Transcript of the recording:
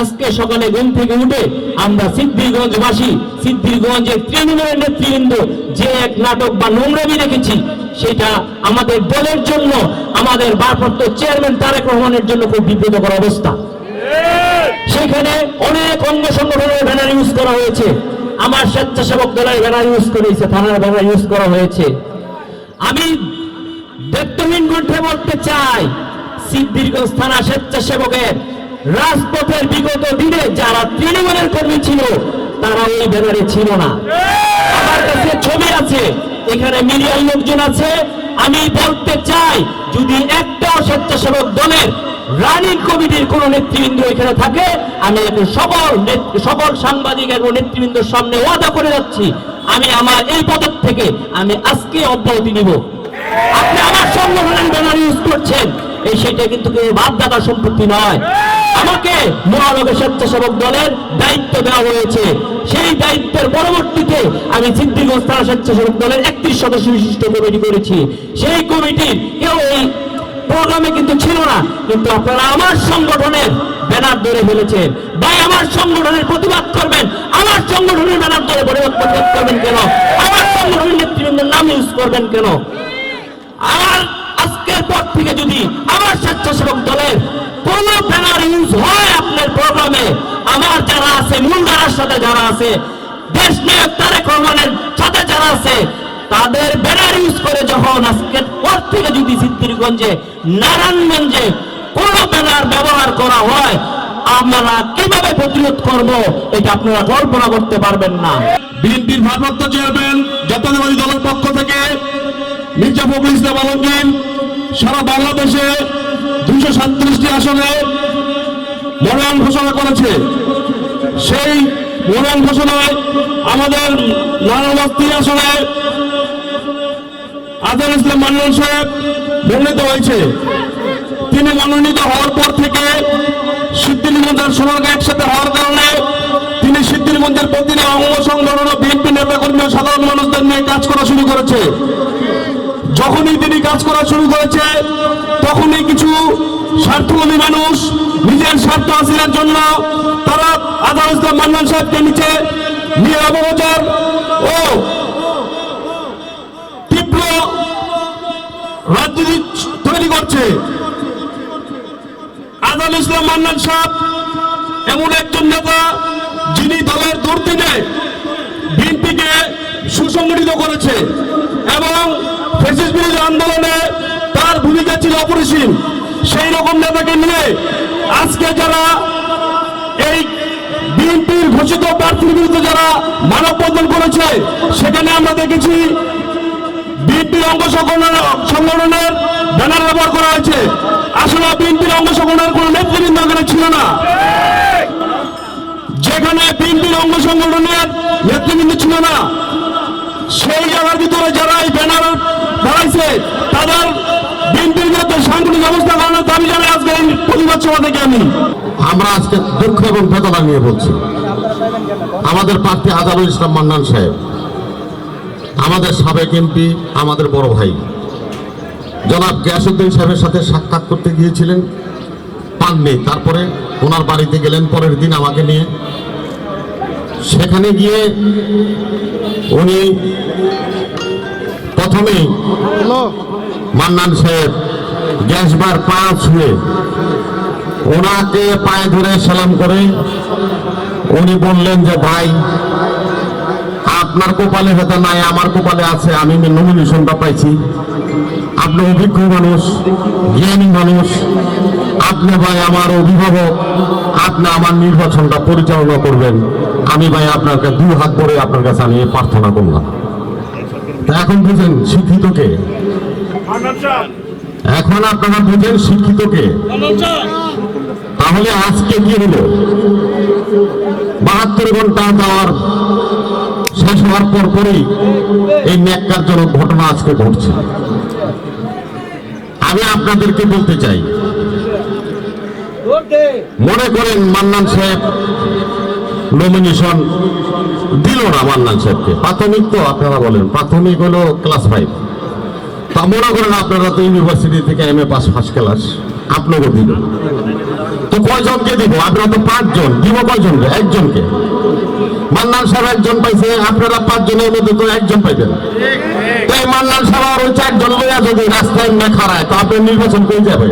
আজকে সকালে ঘুম থেকে উঠে আমরা সিদ্ধিরগঞ্জবাসী সিদ্ধিরগঞ্জের তৃণমূলের নেতৃবৃন্দ যে এক নাটক বা নোংরামি রেখেছি, সেটা আমাদের দলের জন্য, আমাদের ভারপ্রাপ্ত চেয়ারম্যান তারেক রহমানের জন্য খুব বিব্রতকর অবস্থা। সেখানে অনেক অঙ্গ সংগঠনের ব্যানার ইউজ করা হয়েছে। আমার স্বেচ্ছাসেবক দলের ব্যানার ইউজ করেছে, থানার ব্যানার ইউজ করা হয়েছে। আমি ব্যক্তহীন কণ্ঠে বলতে চাই সিদ্ধিরগঞ্জ থানা স্বেচ্ছাসেবকের রাজপথের বিগত দিনে যারা তৃণমূলের কর্মী ছিল, তারা ওই ব্যানারে ছিল না। আমার কাছে ছবি আছে, এখানে মিডিয়ার লোকজন আছে। আমি বলতে চাই, যদি একটাও স্বেচ্ছাসেবক দলের রানিং কমিটির কোন নেতৃবৃন্দ এখানে থাকে, আমি সকল সকল সাংবাদিক এবং নেতৃবৃন্দের সামনে ওয়াদা করে যাচ্ছি। আমি আমার এই পদক থেকে আমি আজকে অব্যাহতি নিব। আপনি আমার সংগঠনের ব্যানার ইউজ করছেন। এই সেটা কিন্তু কেউ বাপদাদা সম্পত্তি নয়। আমাকে মহানগর স্বেচ্ছাসেবক দলের দায়িত্ব দেওয়া হয়েছে। সেই দায়িত্বের পরবর্তীতে আমি সিদ্ধিগঞ্জ স্বেচ্ছাসেবক দলের একত্রিশ সদস্য বিশিষ্ট কমিটি করেছি। সেই কমিটির কেউ এই প্রোগ্রামে কিন্তু ছিল না, কিন্তু আপনারা আমার সংগঠনের ব্যানার ধরে ফেলেছেন। ভাই, আমার সংগঠনের প্রতিবাদ করবেন। আমার সংগঠনের ব্যানার ধরে প্রতিবাদ করবেন কেন? আমার সংগঠনের নেতৃবৃন্দের নাম ইউজ করবেন কেন? আর আজকের পর থেকে যদি স্বেচ্ছাসেবক দলের কোন ব্যানার ইউজ হয় আপনার প্রোগ্রামে? আমার যারা আছে মূল ধারার সাথে যারা আছে, দেশ নায়ক তারেক রহমানের সাথে যারা আছে, তাদের ব্যানার ইউজ করে যখন আজকের পর থেকে যদি সিদ্ধিরগঞ্জে, নারায়ণগঞ্জে কোন ব্যানার ব্যবহার করা হয়, আমরা কীভাবে প্রতিরোধ করব এটা আপনারা কল্পনা করতে পারবেন না। বিএনপির ভারপ্রাপ্ত চেয়ারম্যান জাতীয়তাবাদী দলের পক্ষ থেকে মির্জা ফখরুল ইসলাম আলমগীর সারা বাংলাদেশে দুশো সাতত্রিশটি আসনে মনোনয়ন ঘোষণা করেছে। সেই মনোনয়ন ঘোষণায় আমাদের নারায়ণগঞ্জ তিন আসনে আজহার ইসলাম মান্নান সাহেব মনোনীত হয়েছে। তিনি মনোনীত হওয়ার পর থেকে সিদ্ধিরগঞ্জের সোনারগাঁ একসাথে হওয়ার কারণে তিনি সিদ্ধিরগঞ্জের প্রতিদিন অঙ্গ সংগঠন ও বিএনপি নেতাকর্মী সাধারণ মানুষদের নিয়ে কাজ করা শুরু করেছে। যখনই তিনি কাজ করা শুরু করেছে, তখনই কিছু হাসিলের জন্য তারা আজহার মান্নান সাহেবকে নিচে নিয়ে অপপ্রচার ও তীব্র রাজনীতি তৈরি করছে। আজহার ইসলাম মান্নান সাহেব এমন একজন নেতা যিনি দলের দূর থেকে বিএনপিকে সুসংগঠিত করেছে এবং ফেসিস বিরোধী আন্দোলনে তার ভূমিকা ছিল অপরিসীম। সেই রকম নেতাকে নিয়ে আজকে যারা এই বিএনপির ঘোষিত প্রার্থীর বিরুদ্ধে যারা মানববন্ধন করেছে, সেখানে আমরা দেখেছি বিএনপির অঙ্গ সংগঠনের ব্যানার ব্যবহার করা হয়েছে। আসলে বিএনপির অঙ্গ সংগঠনের কোন নেতৃবৃন্দ এখানে ছিল না। যেখানে বিএনপির অঙ্গ সংগঠনের নেতৃবৃন্দ ছিল না। সেই ভিতরে যারা এই ব্যানার দাঁড়াইছে তাদের বিএনপির বিরুদ্ধে সাংগঠনিক ব্যবস্থা গ্রহণের দাবি জানাই আজকে এই প্রতিবাদ সভা থেকে আমি। আমরা আজকে দুঃখ এবং বেদনা নিয়ে বলছি। আমাদের প্রার্থী আজারুল ইসলাম মান্নান সাহেব, আমাদের সাবেক এমপি, আমাদের বড় ভাই। জনাব গিয়াসুদ্দিন সাহেবের সাথে সাক্ষাৎ করতে গিয়েছিলেন, পাননি। তারপরে ওনার বাড়িতে গেলেন, পরের দিন আমাকে নিয়ে সেখানে গিয়ে উনি প্রথমেই মান্নান সাহেব গ্যাসবার পা ছুঁয়ে ওনাকে পায়ে ধরে সালাম করে উনি বললেন যে ভাই আপনার কপালে হয়তো নাই আমার কপালে আছে আমি নমিনেশনটা পাইছি। আপনি অভিজ্ঞ মানুষ জ্ঞানী মানুষ আপনি ভাই আমার অভিভাবক, আপনি আমার নির্বাচনটা পরিচালনা করবেন। আমি ভাই আপনাকে দু হাত ধরে আপনার কাছে আমি প্রার্থনা করলাম। এখন বুঝেন শিক্ষিতকে এখন আপনারা বুঝেন শিক্ষিতকে তাহলে আজকে কি হলো? বাহাত্তর ঘণ্টা দেওয়ার শেষ হওয়ার পর পরই এই ন্যাক্কারজনক ঘটনা আজকে ঘটছে। আমি আপনাদেরকে বলতে চাই মনে করেন মান্নান সাহেব নমিনেশন দিল না মান্নান সাহেবকে। প্রাথমিক তো আপনারা বলেন, প্রাথমিক হলো ক্লাস ফাইভ তা মনে করেন আপনারা তো ইউনিভার্সিটি থেকে M A pass first class আপনাকে দিব তো কয়জনকে দিব? আপনারা তো পাঁচজন, দিব কয়জনকে? একজনকে। মান্নান সাহেব একজন পাইছে, আপনারা পাঁচজনের মধ্যে তো একজন পাইবেন। তো এই মান্নান সাহেব আর ওই চারজন লইয়া যদি রাস্তায় না খাড়ায়, তো আপনার নির্বাচন করে যাবে